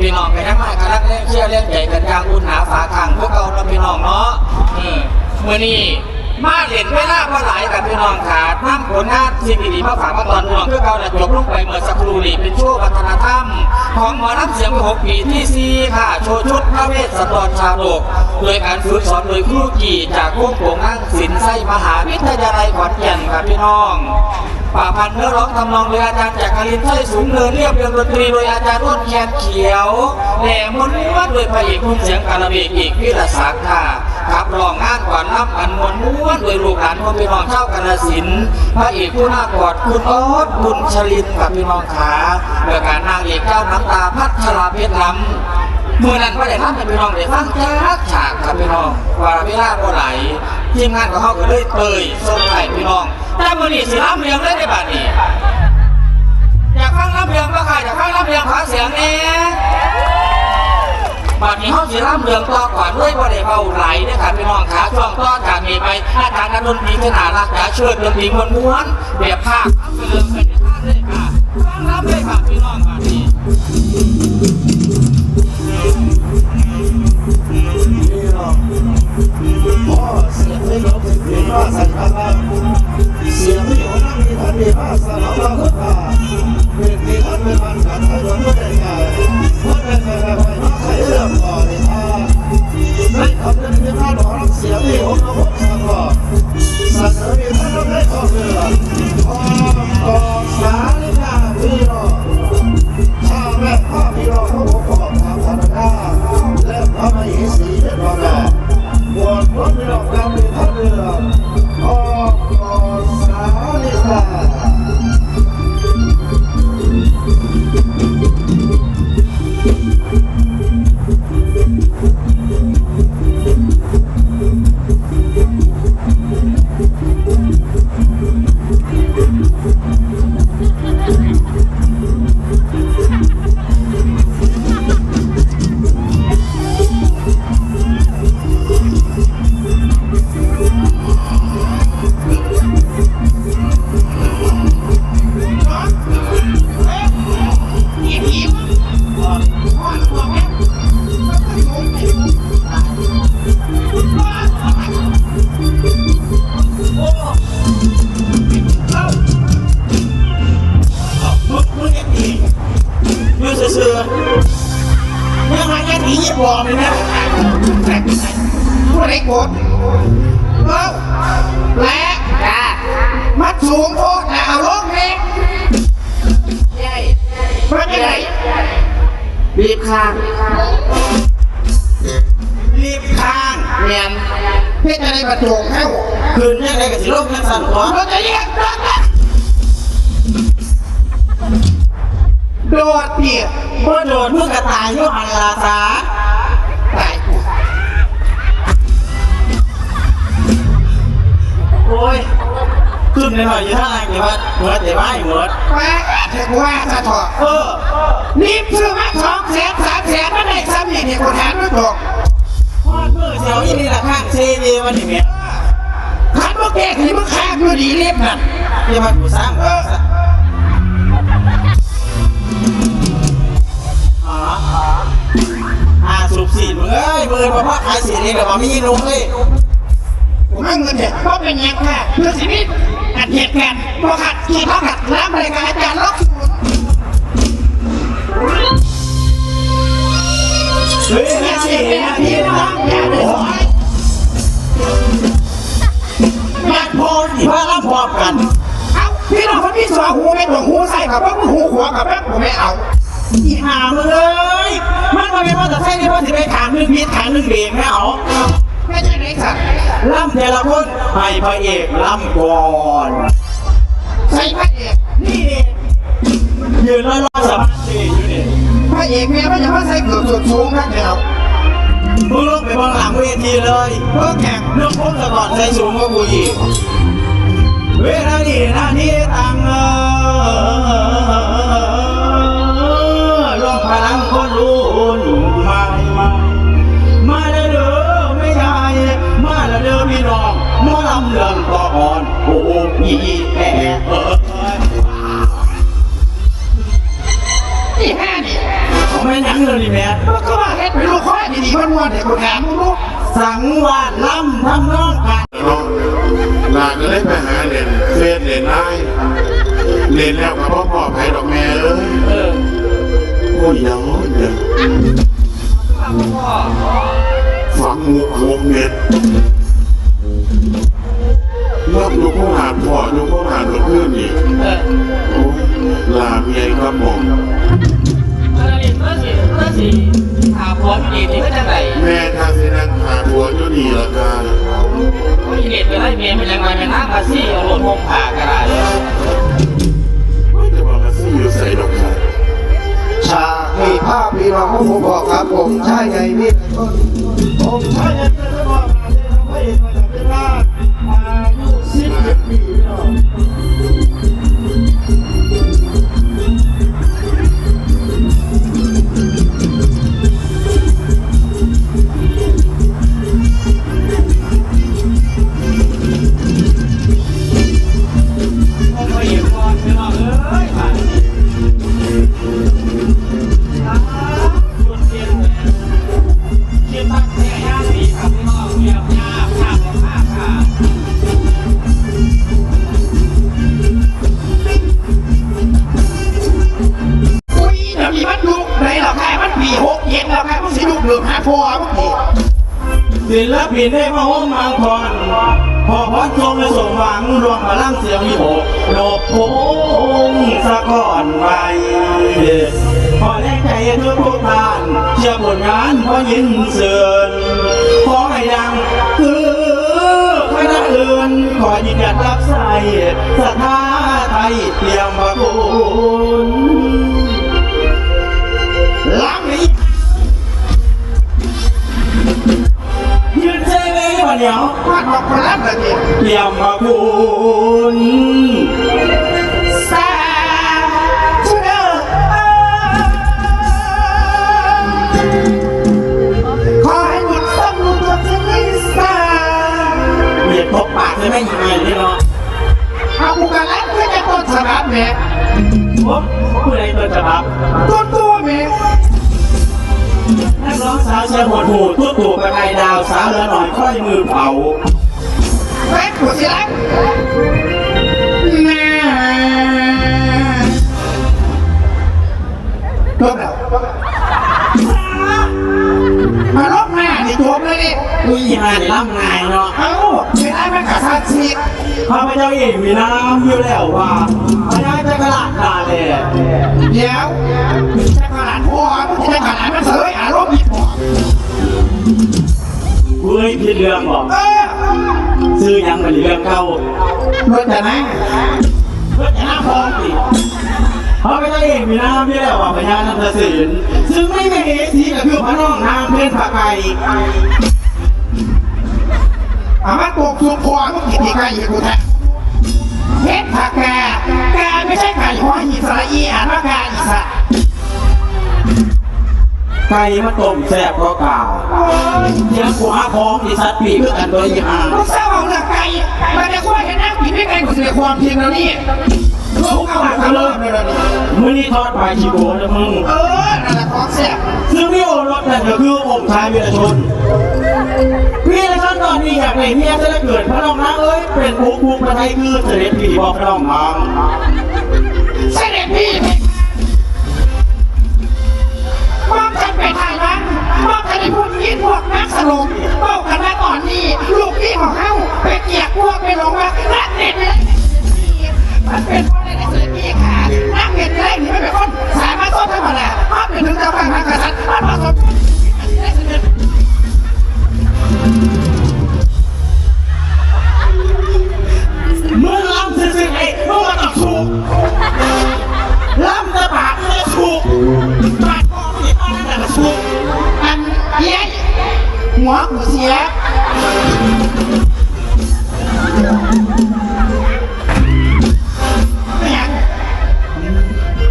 พี่น้องกันยังมากำลังเล่นเชื่อเล่นใจกันกลางอุ่นหนาฝาขังพวกเราเนาะพี่น้องเนาะเมมือนี้มาเห็นเวลาพอหลายกับพี่น้องขาดน้ำผลงานที่ดีๆมาฝากมาตอนพี่น้องเพื่อเราจะจบลงไปเมื่อสักครู่นี้เป็นช่วงวัฒนธรรม ของหมอลำเสียงหกปีที่สี่ค่ะ โชว์ชุดพระเวสสันดรชาดก โดยการฝึกสอนโดยครูกี่จากวงโปงนั่งศิลไส้มหาวิทยาลัยขอนแก่นครับพี่น้องป่าพันธุ์เนื้อร้องทำนองโดยอาจารย์จักรินไส้สูงเนินเรียบเรียงดนตรีโดยอาจารย์อ้นแคนเขียวแหล่มนต์ม้วนโดยพระเอกนุ่มเสียงกาลเบกอีกพิรศักดิ์ค่ะ รองงานก่อนน้ำอันมวลม้วนโดยลูกหลานของพี่น้องเจ้ากาลสินพระเอกผู้น่ากอดคุณออสบุญชลินกับพี่น้องขาโดยการนางเอกเจ้าน้ำตาพัชราเพชรล้ำเมื่อนั้นก็ได้ทำให้พี่น้องได้ฟังจากฉากครับพี่น้องว่าเวลาบ่ไหลทีมงานของเขาก็เลยเตยส่งให้พี่น้อง แต่มื่อนี้สิรับเรียงเลยในบัดนี้อยากฟังรับเรียงก็ค่ะอยากฟังรับเรียงขอเสียงแหน่ บัดนี้เขาสิรับเรียงต่อก่อนด้วยบ่ได้เบาไหลเด้อค่ะพี่น้องขาช่วงต่อจากนี้ไปอาจารย์นันดนตรีขนาดรักจะเชิญดนตรีมวลม้วนแบบภาครับเรียงไปในท่าเลยค่ะฟังรับเลยค่ะพี่น้องบัดนี้พ่อเสียงไม่ลบถึงเพียงว่าสันตาเสียงไม่อยู่นั่งมีทันมีว่าสารพัดพุทธาเป็นที่ท่านเป็นมันกันทายวันไม่ได้ ในค มาแค่ผียี่ปอบเลยนะผู้ใดกดเอ้าและจ้ามัดสูงโคตรนะเอาลงเองใหญ่มันยังไงรีบข้างรีบข้างเนียนเพื่อจะได้ประตูเข้าคืนยังไงกับสิโลกยังสั่นหัวเราจะเรียกโดดเปียกเมื่อโดดเมื่อกระตายโยหันลาสา ยขึ้นหน่อยอยู่ท่าไหร่เดี๋ยวว่าเหมือดเดี๋ยวว่าเหมือดว่าเทกว่าจะถอดเออรีบซื้อมาสองแสนสามแสนไม่ได้ซ้ำอีกนี่กูแทนไม่ตกพอดมือเสียวยี่นี่ละข้างเซเววันนี้เมียขันพวกแกที่มึงฆ่ากูดีรีบนั่นเดี๋ยวมากูสร้างเอออ๋ออ่าสูบสีมึงเอ้ยมือมาพักขายสีเองเดี๋ยวมามีนุ่งเลย กูให้เงินเด็กเพราะเป็นยังค่ะเพื่อสิมิตอัดเหตุการณ์พอขัดขี่เขาขัดน้ำบริการอาจารย์ล็อกเฮ้ยแม่แม่สิสิแม่แม่พี่พี่น้น้องอย่าเลยโอ้ยบ้านพ่อที่พ่อรับพอมกันเอาพี่น้องคนพี่สวหูไม่ตรงหูใส่กับว่ามึงหูขวากับแม่กูไม่เอาอีหามเอ้ยมันมาเป็นว่าแต่ใช่ที่ว่าจะไปถามหนึ่งพีถามหนึ่งเบรกนะเอาไม่ใช่ไหนสัตว์ล่ำแต่ละคนให้พระเอกล่ำก่อนใส่พระเอกนี่นี่ยืนรอรอสมาธิอยู่นี่พระเอกแม่ไม่จะมาใส่เกือบสุดสูงนั่นเดียวมึงลงไปบนหลังเวทีเลยเพื่อแข่งเรื่องพ้นตะก่อนใส่สูงกว่ากูอีกเวลานี้หน้าทีตังเออ วันเด็กคนถามลูกสังวาดล่ำทำนองกันเนาะหลานก็เลยไปหาเรียนเฟซเรียนได้เรียนแล้วกับพ่อพ่อให้ดอกแม่เอ้ยเออโอ้ยยังเนี่ยพ่อฝังหมูหกเม็ด ผมชายใหญ่เป็นต้นว่ามาได้ทำให้เอกมาจากเวลาอายุสิบเอ็ดปีพี่น้อง ศิลปินได้มาห้องค์มังกรพอพอชมและสมหวังรวมพลังเสียงวิโหกโลบพงสะก่อนไปพอแรงใจทุกทุกท่านเชื่อผลงานพอยินเสื่อนขอให้ดังคือคณะเอื่นขอยืนหยัดรับใส่ศรัทธาไทยเตรียมประคุณล้างนี้ ไว้วันเดียวพาดบอกคนรับเลยดิเตรียมประคุณสาธุเด้อขอให้บุญสมรู้กับสิ่งที่สาเหยียดตบปากเลยไม่ยังไงนี่เนาะเอาบุกการันเพื่อจะต้นฉบับแม่โอ้ผู้ใดตัวฉบับต้นตัวแม่ นักร้องสาวเชียร์หัวถูทุกถูกกระไงดาวสาวเหลือหน่อยค่อยมือเผาแม่กูสิรักแม่จบแล้วมาลบหน้าดิจบเลยดิอุ้ยหานี่ล่ำนายเนาะ เอ้าเวลามันกระชันชิดข้าพเจ้าเองมีน้ำอยู่แล้วว่าพญาจะกระลาดดาเลยเดี๋ยวจะขนาดพ่อมึงจะขนาดมันเสยอารมณ์ เฮ้ยผิดเรื่องบอกเออซื้อยังมันเรื่องเก่ารถแต่นะเพื่อจะน่าพอสิข้าพเจ้าเองมีน้ำอยู่แล้วว่าพญานันทศิลป์ซึ่งไม่ไม่เอสีก็คือพระน้องนางเพื่อนผักไก่อามาตกสุพอมึงกินอีกไงอีกกูแท้เฮ็ดผักกากาไม่ใช่ไก่หัวหินสระอีอ่านว่ากาอีสัตว์ ไก่มาต้มแซ่บก็กล่าวเทียงกูหาของที่สัตว์ปีกเพื่อกันโดยยี่ห้าลูกสาวเอาเรื่องไก่มันจะช่วยให้นั่งกินไม่ไก่กูเสียความเพียงแล้วนี่ลูกเอาหลักเลิกเลยนี่มือนี้ทอดไปชิโบนะมึง เออนั่นแหละของเสียซึ่งพี่โอรสนั่นก็คือองค์ชายวีรชนวีรชนตอนนี้อยากให้เมียจะได้เกิดพระน้องนางเอ้ยเป็นผู้ภูมิประไทยคือเสด็จพี่บอกพระน้องนาง วเสีย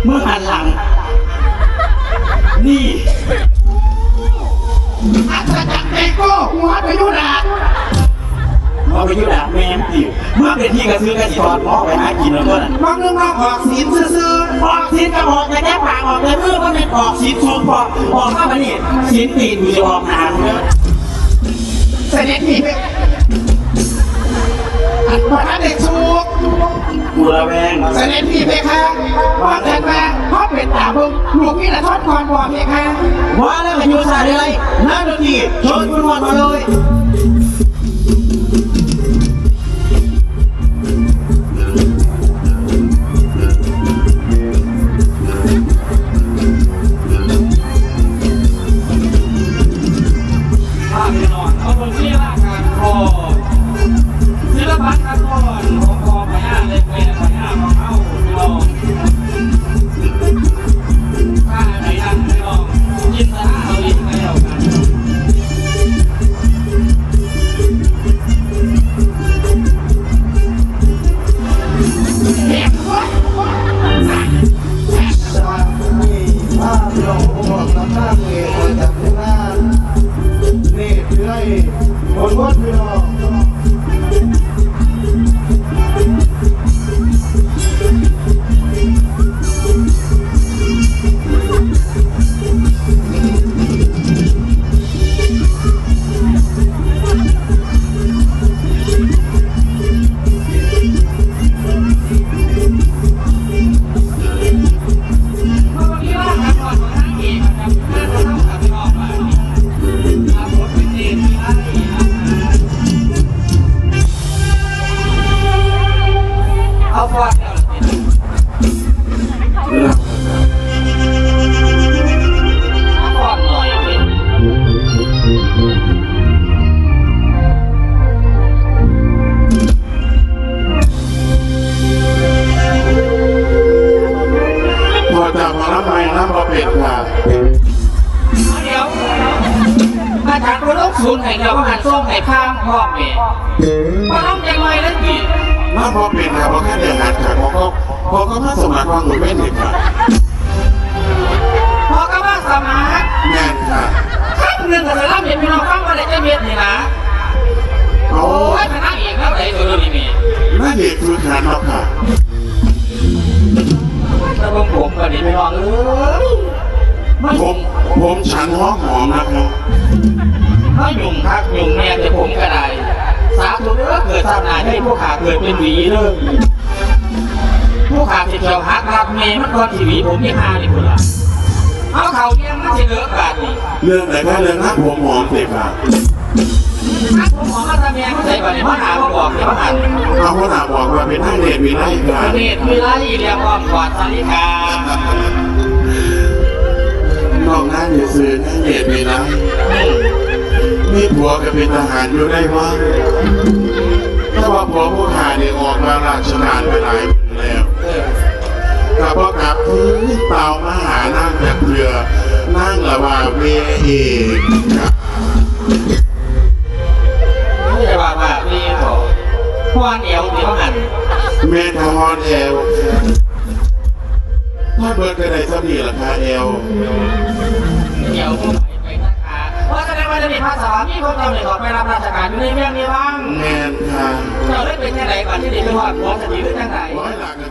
เมื่อหันหลัง นี่อัศจรรย์เมโก้หัวไปยุดาหัวไปยุดาแม่มติวเมื่อเป็นที่กระซื้อกระสีถอดล้อไปหากินแล้วก็นั่นมองนึงมองออกสีซื่อออกสีกระหอกในแก้ผางออกในมือมัเป็นออกสีชมพอออกข้าวมานี่สีตีนมีออกหางเนอะ เสด็จพี่ไปอันว่าเด็กสุกกูระแวงเสด็จพี่เพคะว่าแต่ว่าพ่อเป็นตาบึงลูกนี่ละทอดก่อนบ่เพคะว่าแล้วมันอยู่สายอะไรน้าดนตรีชนคุณวันมาเลย เรื่อ ไงแล้กี่รับพอเป็ดค่ะพอแค่เดือดหัดค่ะพอก็พอก็มาสมัครวามหนุนเป็นเด็กค่ะพอก็มาสมัครแม่นค่ะข้ามเรื่องกับเราเห็นพี่น้องฟังว่าอะไรจะเมียนนี่นะโอ้ยพนักเอกแล้วไหนตัวนี้มีน่าเด็กคือขาดเนาะค่ะแล้วผมผมก็ดีพี่น้องเอ้ยผมผมฉันห้อมหอมนะคะถ้ายุ่งคักยุ่งแม่แต่ผมก็ได้ สาธุเด้อเกิดชาติหน้าให้พวกขาเกิดเป็นหวีเลยพวกขาจะเกี่ยวหักรักเมย์มันก่อนทีวีผมมีหานี่คุณล่ะเอาเขาเลี้ยงมันจะเลิกกันนี่เรื่องไหนก็เรื่องนักผมหมอมเด็กค่ะถ้าผมขอมาทำเมียเขาใส่บัตรมาหามาบอกเนี่ยมาหันเอาคนหาบอกว่าเป็นท่านเดชวิไลค่ะเนตรวิไลเรียกว่าขวาดสาริกาน้องนั่นอยู่ซื้อท่านเดชวิไล มีผัวก็เป็นทหารอยู่ได้ว่าถ้าว่าผัวผู้ขาเนี่ยออกมาราชการไปหลายปีแล้วเออกลับพ่อกลับที่เตามาหานั่งแบบเรือนั่งละว่าเวเอกค่ะไม่ใช่ว่าว่าพี่ขอพวนเอวที่มาหันแม่ทหารเอลถ้าเบิร์ดกระไดสมีราคาเอล เราเนี่ยขอไปรับราชการอยู่ในเมืองนี้บ้างแมนค่ะเราได้เป็นยังไงก่อนที่ดีไปว่าหัวสติหรือยังไงร้อยหลักกันพี่นอน